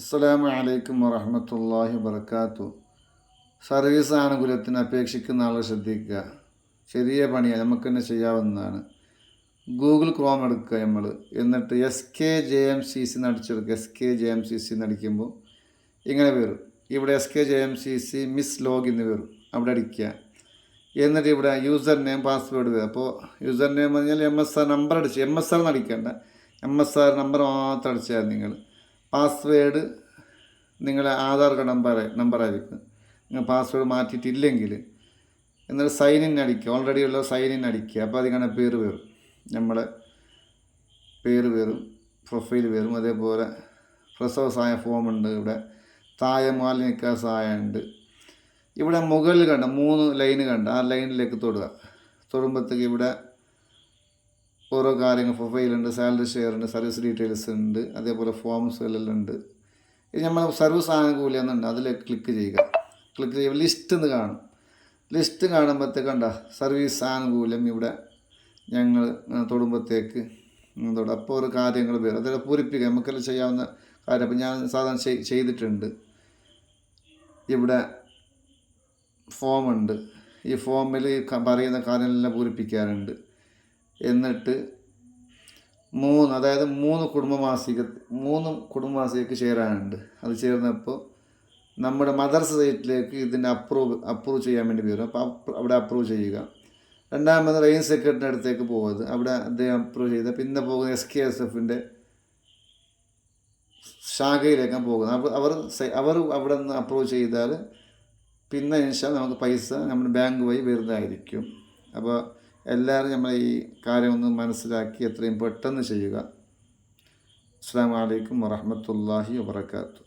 അസ്സലാമു അലൈക്കും വറഹമത്തല്ലാഹി വബർക്കാത്തു സർവീസ് ആനുകൂല്യത്തിന് അപേക്ഷിക്കുന്ന ആളെ ശ്രദ്ധിക്കുക. ചെറിയ പണിയാണ് നമുക്ക് തന്നെ ചെയ്യാവുന്നതാണ്. ഗൂഗിൾ ക്രോം എടുക്കുക നമ്മൾ എന്നിട്ട് S K J M C C നടിച്ചെടുക്കുക S K J M C C നടിക്കുമ്പോൾ ഇങ്ങനെ വരും. ഇവിടെ S K J M C C MIS log എന്ന് വരും. അവിടെ അടിക്കുക. എന്നിട്ട് ഇവിടെ യൂസർ നെയിം പാസ്വേഡ് വരും. അപ്പോൾ യൂസർ നെയിം പറഞ്ഞാൽ എം എസ് ആർ നമ്പർ അടിച്ച് എം എസ് ആർ നടിക്കേണ്ട എം എസ് ആർ നമ്പർ മാത്രം അടിച്ചാൽ നിങ്ങൾ. പാസ്വേഡ് നിങ്ങളുടെ ആധാർ കാർഡ് നമ്പർ നമ്പറായിരിക്കും. നിങ്ങൾ പാസ്വേഡ് മാറ്റിയിട്ടില്ലെങ്കിൽ എന്നിട്ട് സൈൻ ഇൻ അടിക്കുക. ഓൾറെഡി ഉള്ള സൈൻ ഇൻ അടിക്കുക. അപ്പോൾ അതിങ്ങനെ പേര് വരും. നമ്മളെ പേര് വരും പ്രൊഫൈൽ വരും. അതേപോലെ പ്രസവ സഹായ ഫോമുണ്ട് ഇവിടെ. തായ മാലിന്യക്ക സഹായം ഉണ്ട്. ഇവിടെ മുകളിൽ കണ്ട മൂന്ന് ലൈന് കണ്ട. ആ ലൈനിലേക്ക് തൊടുക. തൊടുമ്പോഴത്തേക്ക് ഇവിടെ ഓരോ കാര്യങ്ങൾ പ്രൊഫൈലുണ്ട് സാലറി ഷെയർ ഉണ്ട് സർവീസ് ഡീറ്റെയിൽസ് ഉണ്ട് അതേപോലെ ഫോംസ് എല്ലാം ഉണ്ട്. ഇത് നമ്മൾ സർവീസ് ആനുകൂല്യം എന്നുണ്ട് അതിൽ ക്ലിക്ക് ചെയ്യുക. ക്ലിക്ക് ചെയ്യുമ്പോൾ ലിസ്റ്റ് എന്ന് കാണും. ലിസ്റ്റ് കാണുമ്പോഴത്തേക്ക് കണ്ട സർവീസ് ആനുകൂല്യം ഇവിടെ ഞങ്ങൾ തൊടുമ്പോഴത്തേക്ക് തൊടും അപ്പോൾ ഒരു കാര്യങ്ങൾ വരും. അതായത് പൂരിപ്പിക്കുക. നമുക്കെല്ലാം ചെയ്യാവുന്ന കാര്യം. അപ്പം ഞാൻ സാധാരണ ചെയ്തിട്ടുണ്ട്. ഇവിടെ ഫോമുണ്ട് ഈ ഫോമിൽ പറയുന്ന കാര്യങ്ങളെല്ലാം പൂരിപ്പിക്കാറുണ്ട് എന്നിട്ട് മൂന്ന് അതായത് മൂന്ന് കുടുംബമാസിക മൂന്ന് കുടുംബമാസികക്ക് ചേരാനുണ്ട്. അത് ചേർന്നപ്പോൾ നമ്മുടെ മദർ സൈറ്റിലേക്ക് ഇതിന്റെ അപ്രൂവ് അപ്രൂവ് ചെയ്യാൻ വേണ്ടി വരും. അപ്പോൾ അവിടെ അപ്രൂവ് ചെയ്യുക. രണ്ടാമത് റെയിൻ സെക്രട്ടറിന്റെ അടുത്തേക്ക് പോകുന്നത് അവിടെ അദ്ദേഹം അപ്രൂവ് ചെയ്ത. പിന്നെ പോകുന്നത് എസ് കെ എസ് എഫിന്റെ ശാഖയിലേക്കാണ് പോകുന്നത്. അപ്പോൾ അവർ അവർ അവിടെ നിന്ന് അപ്രൂവ് ചെയ്താൽ പിന്നെ ഇൻഷാ നമുക്ക് പൈസ നമ്മുടെ ബാങ്ക് വഴി വരുന്നതായിരിക്കും. അപ്പോൾ എല്ലാവരും നമ്മൾ ഈ കാര്യം ഒന്ന് മനസ്സിലാക്കി എത്രയും പെട്ടെന്ന് ചെയ്യുക. അസ്സാം വലൈക്കും വറഹമത്തല്ലാഹി വാബർക്കാത്തു